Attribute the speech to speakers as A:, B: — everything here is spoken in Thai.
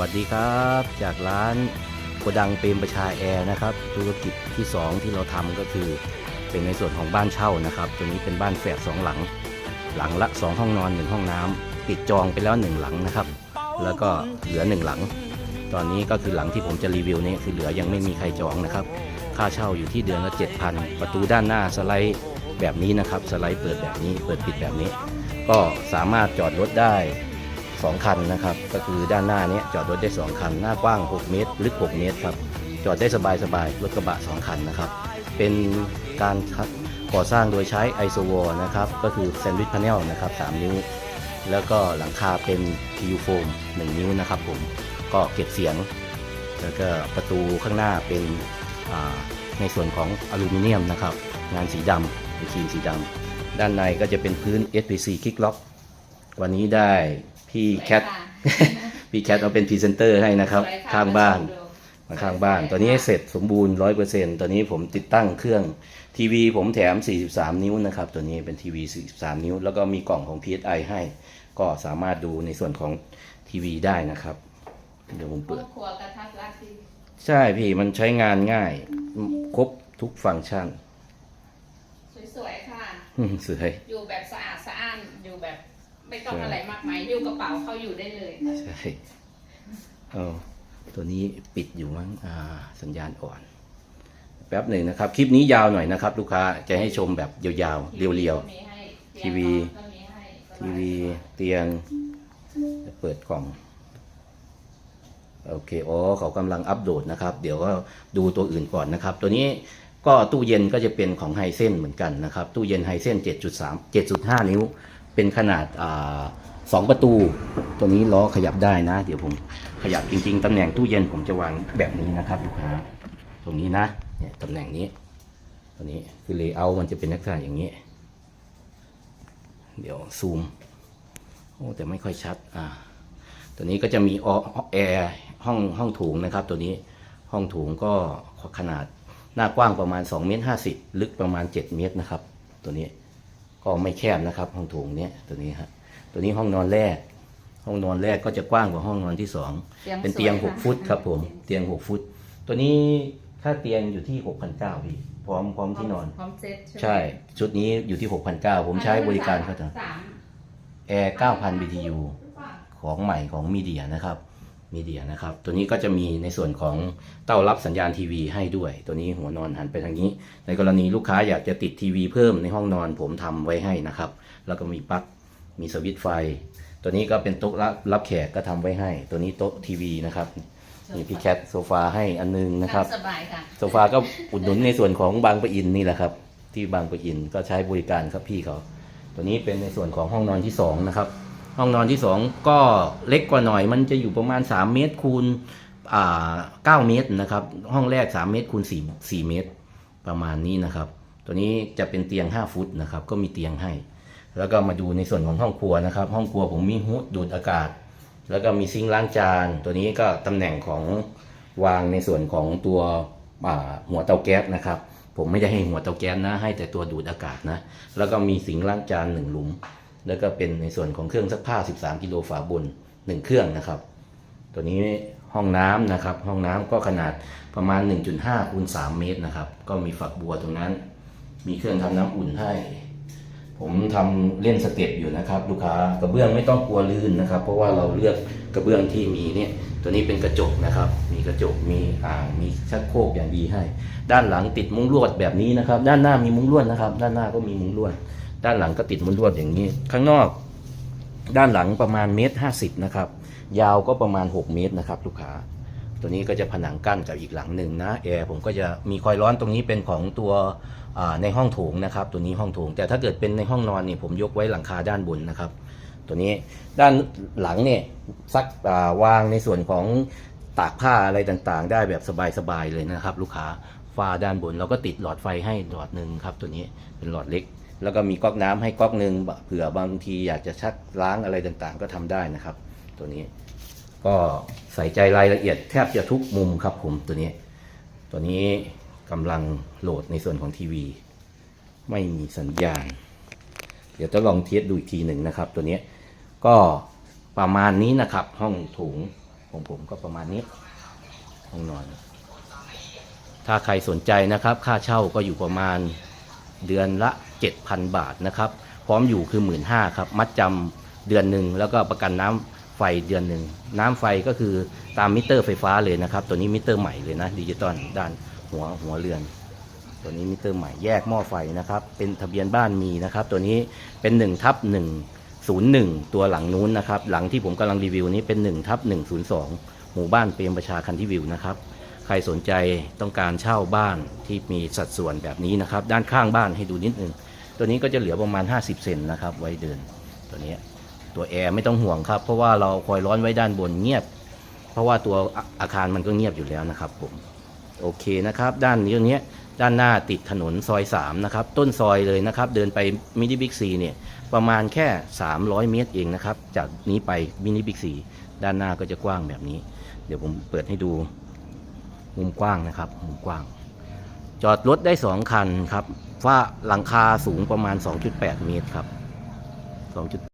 A: วัสดีครับ จากร้านโกดังเปรมประชาแอร์นะครับธุรกิจที่ 2 ที่เราทำก็คือ เป็นในส่วนของบ้านเช่านะครับ ตัวนี้เป็นบ้านแฝดสองหลัง หลังละ 2 ห้องนอน 1 ห้องน้ำปิดจองไปแล้ว 1 หลังนะครับ แล้วก็เหลือ 1 หลัง ตอนนี้ก็คือหลังที่ผมจะรีวิวนี้คือเหลือยังไม่มีใครจองนะครับ ค่าเช่าอยู่ที่เดือนละ 7,000 ประตูด้านหน้าสไลด์แบบนี้นะครับ สไลด์เปิดแบบนี้ เปิดปิดแบบนี้ ก็สามารถจอดรถได้ 2 คันนะครับ ก็คือด้านหน้าเนี้จอดรถได้ 2 คัน หน้ากว้าง 6 เมตร ลึก 6 เมตรครับ จอดได้สบายสบายรถกระบะ 2 คันนะครับ เป็นการก่อสร้างโดยใช้ไอโซวอลนะครับ ก็คือแซนด์วิชพาเนลนะครับ 3 นิ้ว แล้วก็หลังคาเป็น PU โฟม1 นิ้วนะครับผม ก็เก็บเสียง แล้วก็ประตูข้างหน้าเป็นในส่วนของอลูมิเนียมนะครับ งานสีดำเป็นครีมสีดำด้านในก็จะเป็นพื้น SPC คิกล็อกวันนี้ได้ พี่แคท พี่แคทเอาเป็นพรีเซนเตอร์ให้นะครับ ข้างบ้านมาข้างบ้าน ตอนนี้เสร็จสมบูรณ์100%ตอนนี้ผมติดตั้งเครื่องทีวีผมแถม 43 นิ้วนะครับ ตัวนี้เป็นทีวี 43 นิ้ว แล้วก็มีกล่องของ PSI ให้ ก็สามารถดูในส่วนของทีวีได้นะครับ เดี๋ยวผม
B: ครอ
A: เปิด
B: บครัวกระทัดรัดดี
A: ใช่พี่มันใช้งานง่าย ครบทุกฟังก์ชัน
B: สวยๆค่ะ
A: สวย
B: อยู่แบบสะอาดสะอ้านอยู่แบบ ไม่ต้อง
A: ใช่
B: อะไรมากมายอยู่กระเป๋าเข้าอยู่ได้เลย
A: ใช่เออตัวนี้ปิดอยู่มั้งอ่า สัญญาณอ่อน แป๊บหนึ่งนะครับ คลิปนี้ยาวหน่อยนะครับ ลูกค้าจะให้ชมแบบยาวๆ เรียว
B: ก็มีให้
A: ทีวี
B: ก็มีให้
A: ๆทีวี เตียงจะเปิดกล่อง โอเค อ๋อ เขากำลังอัปโหลดนะครับ เดี๋ยวก็ดูตัวอื่นก่อนนะครับ ตัวนี้ก็ตู้เย็นก็จะเป็นของไฮเซนเหมือนกันนะครับ ตู้เย็นไฮเซน7.3 7.5 นิ้ว เป็นขนาดอสองประตู ตัวนี้ล้อขยับได้นะ เดี๋ยวผมขยับจริง ๆตำแหน่งตู้เย็นผมจะวางแบบนี้นะครับลูกค้าตรงนี้นะเนี่ยตำแหน่งนี้ตัวนี้คือเลเยอร์มันจะเป็นลักษณะอย่างนี้ เดี๋ยวซูมโอ้แต่ไม่ค่อยชัดอ่าตัวนี้ก็จะมีอแอร์ห้องห้องถูงนะครับ ตัวนี้ห้องถูงก็ขนาดหน้ากว้างประมาณ2เมตร50 ลึกประมาณ 7 เมตรนะครับ ตัวนี้ ก็ไม่แคบนะครับ ห้องโถงเนี้ยตัวนี้ฮะตัวนี้ห้องนอนแรก ห้องนอนแรกก็จะกว้างกว่าห้องนอนที่สองเป็นเตียง6ฟุตครับ ผมเตียง6ฟุต ตัวนี้ค่าเตียงอยู่ที่6,900พี่พร้อมพร้อมที่นอน
B: พร้อมเซ็ตไหม
A: ใช่ ชุดนี้อยู่ที่6,900ผมใช้บริการเขาจะ
B: สาม
A: แอร์9,000 BTU ของใหม่ของมีเดียนะครับ มีเดียนะครับ ตัวนี้ก็จะมีในส่วนของเต้ารับสัญญาณทีวีให้ด้วย ตัวนี้หัวนอนหันไปทางนี้ ในกรณีลูกค้าอยากจะติดทีวีเพิ่มในห้องนอนผมทำไว้ให้นะครับ แล้วก็มีปลั๊ก มีสวิตช์ไฟ ตัวนี้ก็เป็นโต๊ะรับรับแขกก็ทำไว้ให้ ตัวนี้โต๊ะทีวีนะครับ มีพี่แคทโซฟาให้อันนึงนะครับ
B: สบายค่ะ
A: โซฟาก็อุดหนุนในส่วนของบางปะอินนี่แหละครับ ที่บางปะอินก็ใช้บริการครับพี่เขา ตัวนี้เป็นในส่วนของห้องนอนที่สองนะครับ ห้องนอนที่สองก็เล็กกว่าหน่อย มันจะอยู่ประมาณ 3 เมตรคูณอ่าเมตรนะครับ ห้องแรก 3 เมตรคูณ4 4เมตร ประมาณนี้นะครับ ตัวนี้จะเป็นเตียง 5 ฟุตนะครับ ก็มีเตียงให้ แล้วก็มาดูในส่วนของห้องครัวนะครับ ห้องครัวผมมีฮูดดูดอากาศ แล้วก็มีซิงค์ล้างจาน ตัวนี้ก็ตำแหน่งของวางในส่วนของตัวหัวเตาแก๊สนะครับ ผมไม่ได้ให้หัวเตาแก๊สนะ ให้แต่ตัวดูดอากาศนะ แล้วก็มีสิงค์ล้างจานหนึ่งหลุม แล้วก็เป็นในส่วนของเครื่องซักผ้า 13 กิโลฝาบน 1 เครื่องนะครับ ตัวนี้ห้องน้ำนะครับ ห้องน้ำก็ขนาดประมาณ 1.5คูณ3เมตรนะครับ ก็มีฝักบัวตรงนั้น มีเครื่องทำน้ำอุ่นให้ ผมทำเล่นสเต็ปอยู่นะครับ ลูกค้ากระเบื้องไม่ต้องกลัวลื่นนะครับ เพราะว่าเราเลือกกระเบื้องที่มีเนี่ยตัวนี้เป็นกระจกนะครับ มีกระจก มีอ่างมีชักโครกอย่างดีให้ ด้านหลังติดมุ้งลวดแบบนี้นะครับ ด้านหน้ามีมุ้งลวดนะครับ ด้านหน้าก็มีมุ้งลวด ด้านหลังก็ติดมุ้งลวดอย่างนี้ ข้างนอกด้านหลังประมาณเมตรห้าสิบนะครับ ยาวก็ประมาณ 6 เมตรนะครับ ลูกค้า ตัวนี้ก็จะผนังกั้นกับอีกหลังหนึ่งนะแอร์ผมก็จะมีคอยร้อนตรงนี้เป็นของตัวในห้องโถงนะครับ ตัวนี้ห้องโถง แต่ถ้าเกิดเป็นในห้องนอนเนี่ยผมยกไว้หลังคาด้านบนนะครับ ตัวนี้ด้านหลังเนี่ยซักอ่าวางในส่วนของตากผ้าอะไรต่างๆ ได้แบบสบายๆเลยนะครับ ลูกค้าฝ้าด้านบนเราก็ติดหลอดไฟให้หลอดหนึ่งครับ ตัวนี้เป็นหลอดเล็ก แล้วก็มีก๊อกน้ำให้ก๊อกหนึ่งเผื่อบางทีอยากจะชักล้างอะไรต่างๆ ก็ทำได้นะครับ ตัวนี้ก็ใส่ใจรายละเอียดแทบจะทุกมุมครับผมตัวนี้ ตัวนี้กำลังโหลดในส่วนของทีวี ไม่มีสัญญาณ เดี๋ยวจะลองเทสดูอีกทีหนึ่งนะครับ ตัวนี้ก็ประมาณนี้นะครับ ห้องถุงของผมก็ประมาณนี้ ห้องนอน ถ้าใครสนใจนะครับ ค่าเช่าก็อยู่ประมาณเดือนละ7,000 บาทนะครับ พร้อมอยู่คือ 1 5ื่นครับ มัดจำเดือนหนึ่งแล้วก็ประกันน้ำไฟเดือนหนึ่ง น้ำไฟก็คือตามมิเตอร์ไฟฟ้าเลยนะครับ ตัวนี้มิเตอร์ใหม่เลยนะดิจิตอลด้านหัวหัวเรือน ตัวนี้มิเตอร์ใหม่แยกหม้อไฟนะครับ เป็นทะเบียนบ้านมีนะครับ ตัวนี้เป็น1ทับ101 ตัวหลังนู้นนะครับ หลังที่ผมกำลังรีวิวนี้เป็น1ทับ102 หมู่บ้านเปรมประชาคันที่วิวนะครับ ใครสนใจต้องการเช่าบ้านที่มีสัดส่วนแบบนี้นะครับ ด้านข้างบ้านให้ดูนิดนึง ตัวนี้ก็จะเหลือประมาณ 50 เซนนะครับ ไว้เดินตัวนี้ตัวแอร์ไม่ต้องห่วงครับ เพราะว่าเราคอยร้อนไว้ด้านบนเงียบ เพราะว่าตัวอาอาคารมันก็เงียบอยู่แล้วนะครับผมโอเคนะครับ ด้านนี้ตรงนี้ด้านหน้าติดถนนซอย3นะครับต้นซอยเลยนะครับ เดินไปมินิบิ๊กซีเนี่ยประมาณแค่ 300 เมตรเองนะครับ จากนี้ไปมินิบิ๊กซีด้านหน้าก็จะกว้างแบบนี้ เดี๋ยวผมเปิดให้ดู มุมกว้างนะครับ มุมกว้าง จอดรถได้ 2 คันครับ ฝ้าหลังคาสูงประมาณ 2.8 เมตรครับ2